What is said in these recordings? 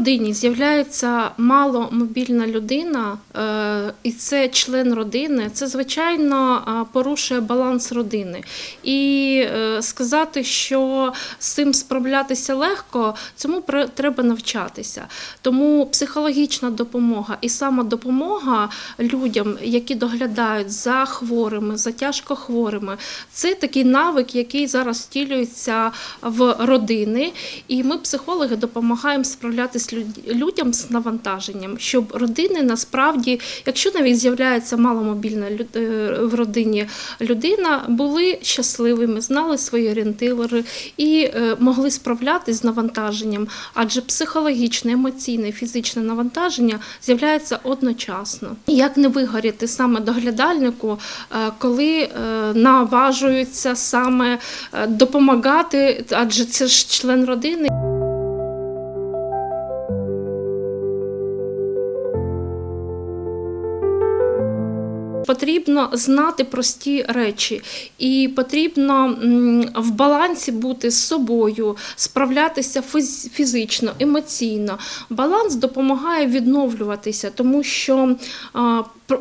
Родині з'являється маломобільна людина, е, і це член родини, це звичайно е, порушує баланс родини. І е, сказати, що з цим справлятися легко, цьому треба навчатися. Тому психологічна допомога і самодопомога людям, які доглядають за хворими, за тяжкохворими, це такий навик, який зараз втілюється в родини. І ми, психологи, допомагаємо справлятися люд- людям з навантаженням, щоб родини насправді, якщо навіть з'являється маломобільна люд- е, в родині людина, були щасливими, знали свої орієнтири і е, могли справлятися з навантаженням, адже психологічне, емоційне, фізичне навантаження з'являється одночасно. Як не вигоріти саме доглядальнику, е, коли наважуються саме допомагати, адже це ж член родини. Потрібно знати прості речі, і потрібно в балансі бути з собою, справлятися фізично, емоційно. Баланс допомагає відновлюватися, тому що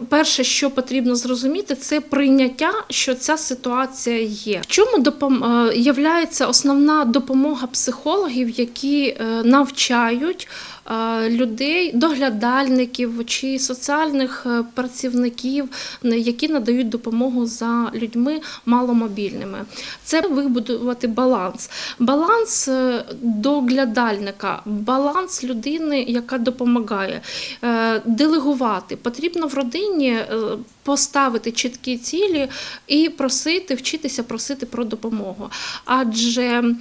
перше, що потрібно зрозуміти, це прийняття, що ця ситуація є. В чому допом... е, основна допомога психологів, які е, навчають людей, доглядальників чи соціальних е, працівників, які надають допомогу за людьми маломобільними. Це вибудувати баланс. Баланс е, доглядальника, баланс людини, яка допомагає, Е, делегувати. Потрібно в родині е, поставити чіткі цілі і просити, вчитися просити про допомогу. Адже е,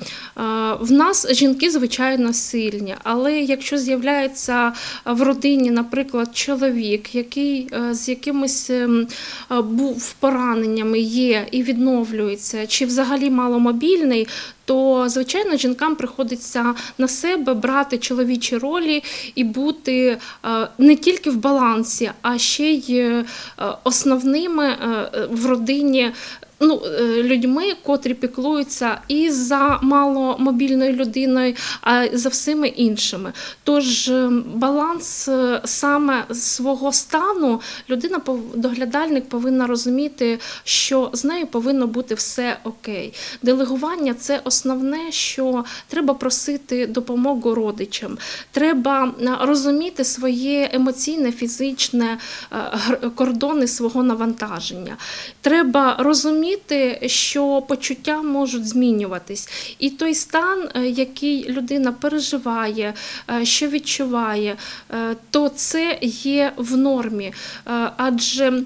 в нас жінки звичайно сильні, але якщо з'являється в родині, наприклад, чоловік, який е, з якимось ем, е, був пораненнями є і відновлюється, чи взагалі маломобільний, то звичайно жінкам приходиться на себе брати чоловічі ролі і бути е, не тільки в балансі, а ще й основними в родині. Ну, е, людьми, котрі піклуються і за маломобільною людиною, а й за всіми іншими. Тож е, баланс е, саме свого стану людина доглядальник повинна розуміти, що з нею повинно бути все окей. Делегування це основне, що треба просити допомогу родичам. Треба розуміти своє емоційне, фізичне кордони свого навантаження. Треба розуміти, що почуття можуть змінюватись. І той стан, е, який людина переживає, е, що відчуває, е, то це є в нормі. Адже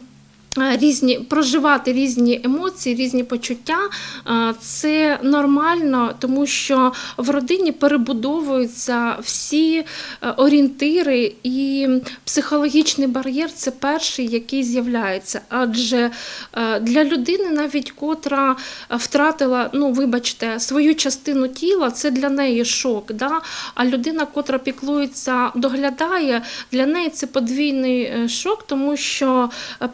Різні проживати різні емоції, різні почуття е, це нормально, тому що в родині перебудовуються всі е, орієнтири, і психологічний бар'єр це перший, який з'являється. Адже е, для людини, навіть котра е, втратила, ну вибачте, свою частину тіла, це для неї шок. Да? А людина, котра піклується, доглядає, для неї це подвійний е, шок, тому що е,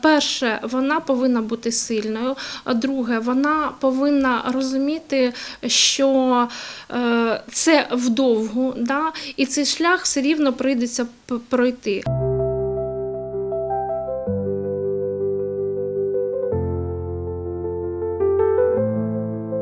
перше, вона повинна бути сильною. А друге, вона повинна розуміти, що е, це вдовгу, да? і цей шлях все рівно прийдеться пройти.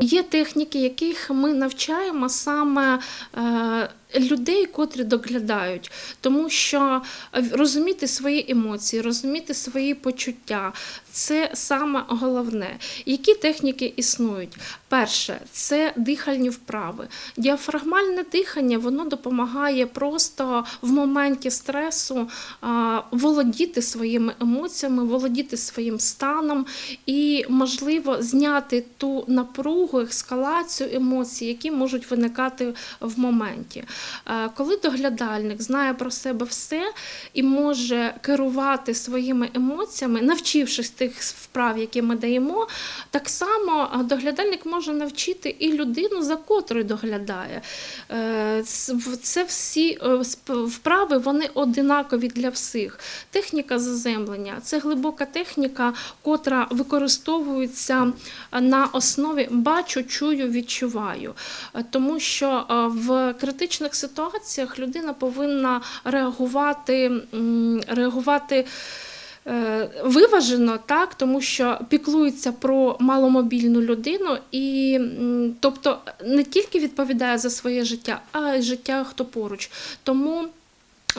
Є техніки, яких ми навчаємо саме е, людей, котрі доглядають, тому що е, розуміти свої емоції, розуміти свої почуття це саме головне. Які техніки існують? Перше це дихальні вправи. Діафрагмальне дихання воно допомагає просто в моменті стресу а, володіти своїми емоціями, володіти своїм станом і, можливо, зняти ту напругу, ескалацію емоцій, які можуть виникати в моменті. Е, Коли доглядальник знає про себе все і може керувати своїми емоціями, навчившись тих вправ, які ми даємо, так само е, доглядальник може навчити і людину, за котрою доглядає. Е, Це всі вправи, вони одинакові для всіх. Техніка заземлення це глибока техніка, котра використовується на основі бачу, чую, відчуваю. Тому що в критичних ситуаціях людина повинна реагувати, реагувати. е, Виважено, так, тому що піклується про маломобільну людину, і тобто не тільки відповідає за своє життя, а й життя хто поруч. Тому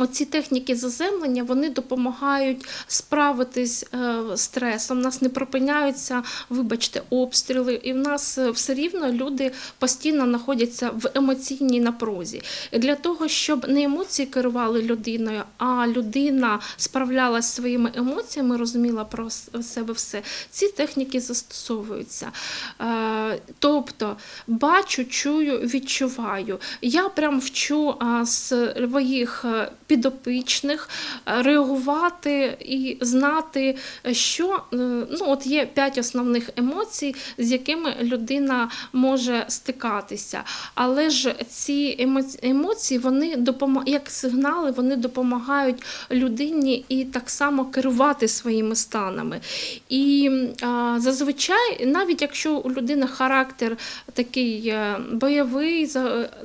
Оці техніки заземлення вони допомагають справитись е, з стресом. У нас не припиняються, вибачте, обстріли, і в нас е, все рівно люди постійно знаходяться в емоційній напрузі. Для того, щоб не емоції керували людиною, а людина справлялася своїми емоціями, розуміла про себе все. Ці техніки застосовуються. Е, Тобто бачу, чую, відчуваю. Я прям вчу своїх підопічних е, реагувати і знати, що е, ну, от є п'ять основних емоцій, з якими людина може стикатися. Але ж ці емоці- емоції, вони допомо- як сигнали, вони допомагають людині і так само керувати своїми станами. І а, зазвичай, навіть якщо у людини характер такий е, бойовий,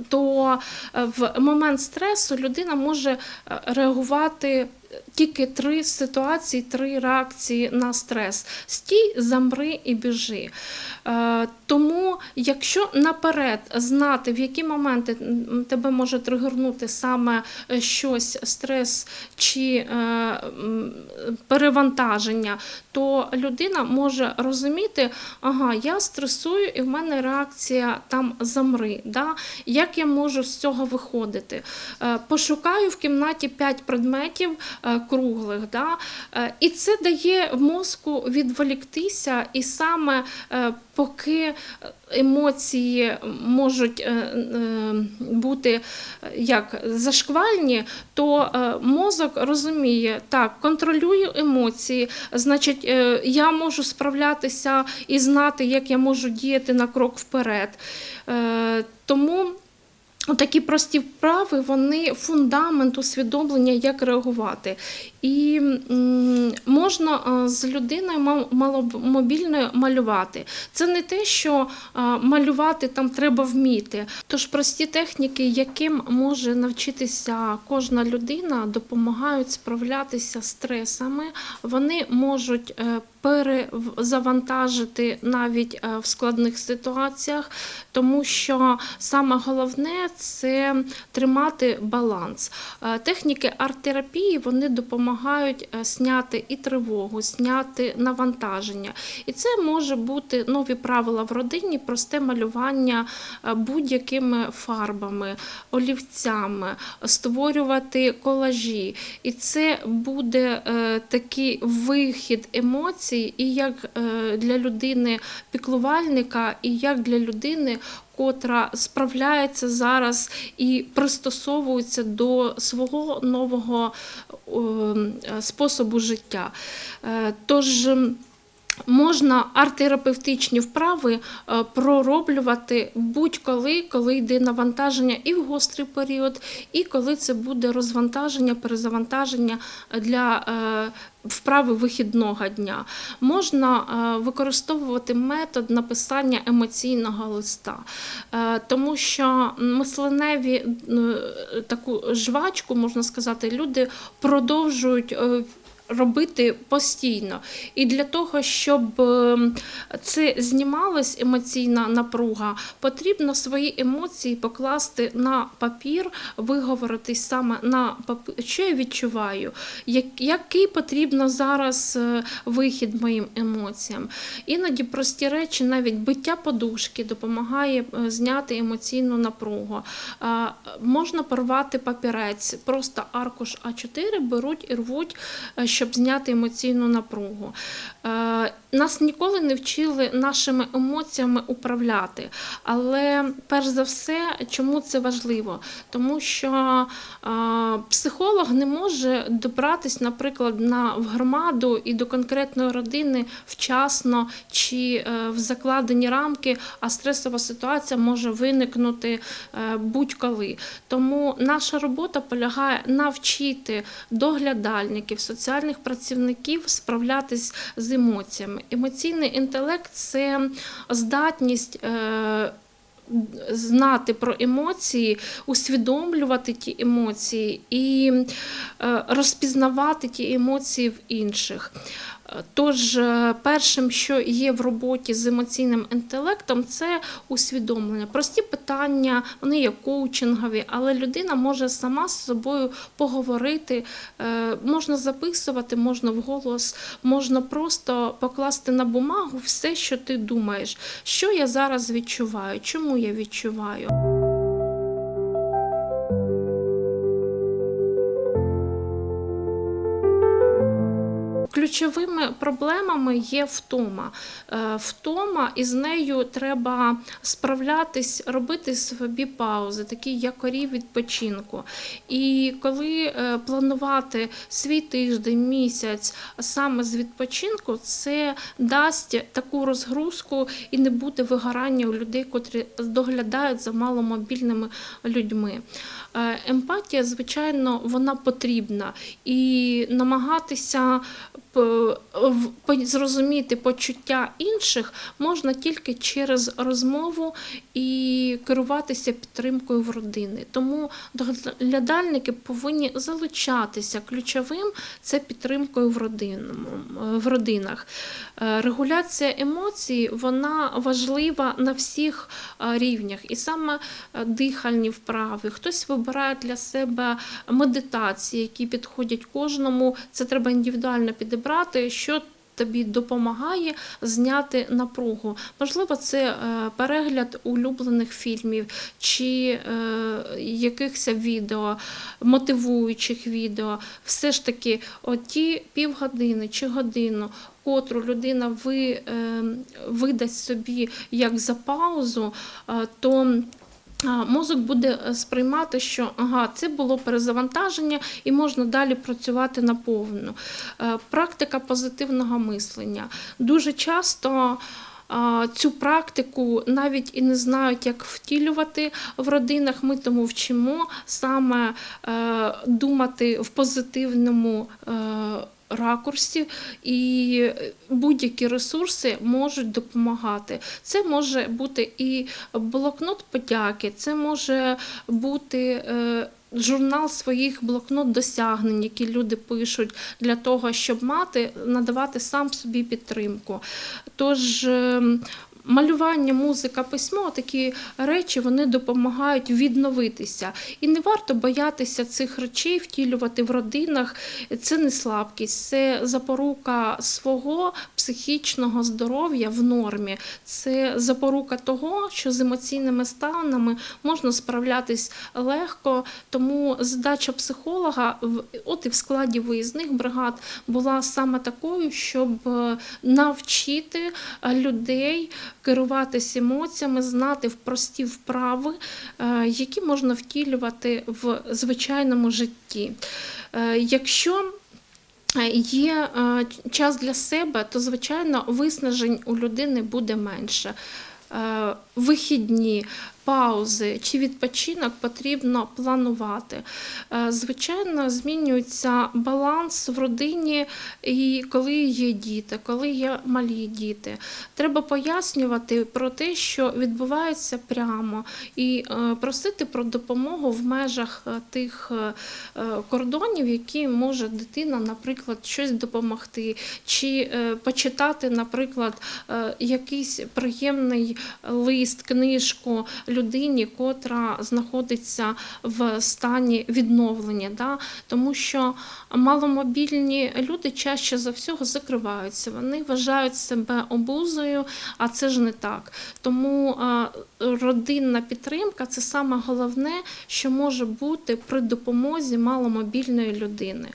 то в момент стресу людина може реагувати. Тільки три ситуації, три реакції на стрес: стій, замри і біжи. Е, тому, якщо наперед знати, в які моменти тебе може тригернути саме е, щось, стрес чи е, перевантаження, то людина може розуміти, ага, я стресую, і в мене реакція там замри. Да? Як я можу з цього виходити? Пошукаю в кімнаті 5 предметів круглих, да? Е, і це дає мозку відволіктися, і саме е, поки емоції можуть е, е, бути е, як зашквальні, то е, мозок розуміє, так, контролюю емоції, значить, е, я можу справлятися і знати, як я можу діяти на крок вперед. Е, Тому Такі прості вправи, вони фундамент усвідомлення, як реагувати. І можна е, з людиною мал- маломобільною малювати. Це не те, що е, малювати там треба вміти. Тож прості техніки, яким може навчитися кожна людина, допомагають справлятися з стресами. Вони можуть е, перезавантажити навіть е, в складних ситуаціях, тому що саме головне це тримати баланс. Е, Техніки арт-терапії вони допомагають е, зняти і тривогу, зняти навантаження. І це може бути нові правила в родині, просте малювання е, будь-якими фарбами, олівцями, створювати колажі. І це буде е, такий вихід емоцій, і як е, для людини піклувальника, і як для людини. Котра справляється зараз і пристосовується до свого нового е, способу життя. Е, Тож Можна арт-терапевтичні вправи е, пророблювати будь-коли, коли йде навантаження і в гострий період, і коли це буде розвантаження, перезавантаження для е, вправи вихідного дня. Можна е, використовувати метод написання емоційного листа, тому що мисленеві таку жвачку, можна сказати, люди продовжують. Робити постійно. І для того, щоб е, це знімалась емоційна напруга, потрібно свої емоції покласти на папір, виговоритись саме на папір, що я відчуваю, який потрібно зараз е, вихід моїм емоціям. Іноді прості речі, навіть биття подушки допомагає е, зняти емоційну напругу. Можна порвати папірець, просто аркуш А4 беруть і рвуть, е, щоб зняти емоційну напругу. Е, Нас ніколи не вчили нашими емоціями управляти. Але перш за все, чому це важливо? Тому що е, психолог не може добратись, наприклад, на в громаду і до конкретної родини вчасно чи е, в закладені рамки, а стресова ситуація може виникнути будь-коли. Тому наша робота полягає навчити доглядальників, соціальних працівників справлятись з емоціями. Емоційний інтелект це здатність. е, знати про емоції, усвідомлювати ті емоції і е, розпізнавати ті емоції в інших. Тож, е, першим, що є в роботі з емоційним інтелектом, це усвідомлення. Прості питання, вони є коучингові, але людина може сама з собою поговорити. Е, Можна записувати, можна вголос, можна просто покласти на бумагу все, що ти думаєш, що я зараз відчуваю, чому я відчуваю. Ключовими проблемами є втома. Е, Втома, і з нею треба справлятись, робити собі паузи, такі якорі відпочинку. І коли е, планувати свій тиждень, місяць саме з відпочинку, це дасть таку розгрузку і не буде вигорання у людей, котрі доглядають за маломобільними людьми. Е, Емпатія, звичайно, вона потрібна і намагатися зрозуміти почуття інших можна тільки через розмову і керуватися підтримкою в родини. Тому доглядальники повинні залучатися. Ключовим це підтримкою в, родинному, в родинах. Е, Регуляція емоцій вона важлива на всіх е, рівнях, і саме е, дихальні вправи. Хтось вибирає для себе медитації, які підходять кожному. Це треба індивідуально підібрати, що тобі допомагає зняти напругу. Можливо, це е, перегляд улюблених фільмів чи е, якихось відео, мотивуючих відео. Все ж таки, оті півгодини чи годину. Котру людина ви, е, видасть собі як за паузу, то Мозок буде е, сприймати, що ага, це було перезавантаження і можна далі працювати наповну. Е, Практика позитивного мислення. Дуже часто цю практику навіть і не знають, як втілювати в родинах. Ми тому вчимо саме е, думати в позитивному. Ракурсі і будь-які ресурси можуть допомагати. Це може бути і блокнот подяки, це може бути е, журнал своїх блокнот досягнень, які люди пишуть для того, щоб мати, надавати сам собі підтримку. Тож ем, Малювання, музика, письмо такі речі вони допомагають відновитися. І не варто боятися цих речей втілювати в родинах. Це не слабкість, це запорука свого психічного здоров'я в нормі. Це запорука того, що з емоційними станами можна справлятись легко. Тому задача психолога, в- от і в складі виїзних бригад, була саме такою, щоб е, навчити людей керуватися емоціями, знати прості вправи, е, які можна втілювати в звичайному житті. Е, Якщо е, є час для себе, то звичайно виснажень у людини буде менше. Вихідні, паузи чи відпочинок потрібно планувати. Е, Звичайно, змінюється баланс в родині, і коли є діти, коли є малі діти. Треба пояснювати про те, що відбувається прямо, і е, просити про допомогу в межах е, тих кордонів, які може дитина, наприклад, щось допомогти, чи почитати, наприклад, якийсь приємний лист, книжку людині, котра знаходиться в стані відновлення. Да? Тому що маломобільні люди чаще за всього закриваються. Вони вважають себе обузою, а це ж не так. Тому родинна підтримка це саме головне, що може бути при допомозі маломобільної людини.